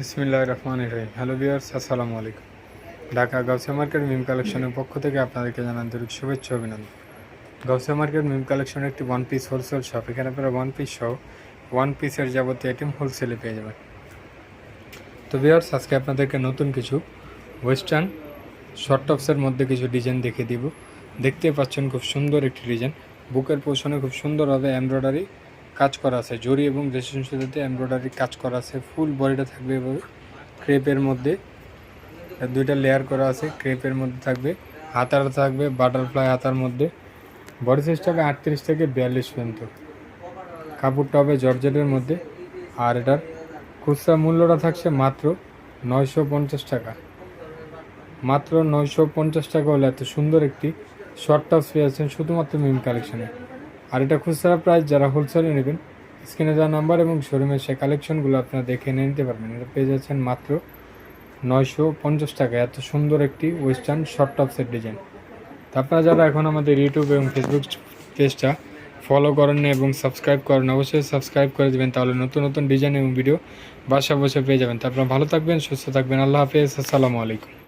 বিসমিল্লাহ রহমান রহিম। হ্যালো বিয়ার্স আসসালামু আলাইকুম। ঢাকা গাউসিয়া মার্কেট মিম কালেকশনের পক্ষ থেকে আপনাদেরকে জানান আন্তরিক শুভেচ্ছা অভিনন্দন। গাউসিয়া মার্কেট মিম কালেকশনের একটি ওয়ান পিস হোলসেল শপ এখানে আপনারা ওয়ান পিস সহ ওয়ান পিসের যাবতীয় আইটেম হোলসেলে পেয়ে যাবেন। তো বিয়ার্স আজকে আপনাদেরকে নতুন কিছু ওয়েস্টার্ন শর্ট টপসের মধ্যে কিছু ডিজাইন দেখে দিব। দেখতে পাচ্ছেন খুব সুন্দর একটি ডিজাইন বুকের পোষণে খুব সুন্দরভাবে এমব্রয়ডারি কাজ করা আছে, জরি এবং রেশন সুতাতে এমব্রয়ডারি কাজ করা আছে, ফুল বডিটা থাকবে এভাবে ক্রেপের মধ্যে। দুইটা লেয়ার করা আছে, ক্রেপের মধ্যে থাকবে, হাতার থাকবে বাটারফ্লাই হাতার মধ্যে। বডি সাইজটা হবে আটত্রিশ থেকে বিয়াল্লিশ পর্যন্ত। কাপড়টা হবে জর্জেটের মধ্যে, আর এটার খুচরা মূল্যটা থাকছে মাত্র নয়শো পঞ্চাশ টাকা। মাত্র নয়শো পঞ্চাশ টাকা হলে এত সুন্দর একটি শর্ট টপস পেয়েছেন শুধুমাত্র মিম কালেকশনে আর এটা খুচরা প্রাইস যারা হোলসেলে নেবেন স্ক্রিনে দেওয়া নাম্বার এবং শোরুমের সে কালেকশনগুলো আপনারা দেখে নিয়ে নিতে পারবেন। এটা পেয়ে যাচ্ছেন মাত্র নয়শো পঞ্চাশ টাকা। এত সুন্দর একটি ওয়েস্টার্ন শর্ট টপসের ডিজাইন তো আপনারা যারা এখন আমাদের ইউটিউব এবং ফেসবুক পেজটা ফলো করেন না এবং সাবস্ক্রাইব করেন, অবশ্যই সাবস্ক্রাইব করে দেবেন, তাহলে নতুন নতুন ডিজাইন এবং ভিডিও বাসা বসে পেয়ে যাবেন। তো আপনারা ভালো থাকবেন, সুস্থ থাকবেন। আল্লাহ হাফেজ, আসসালামু আলাইকুম।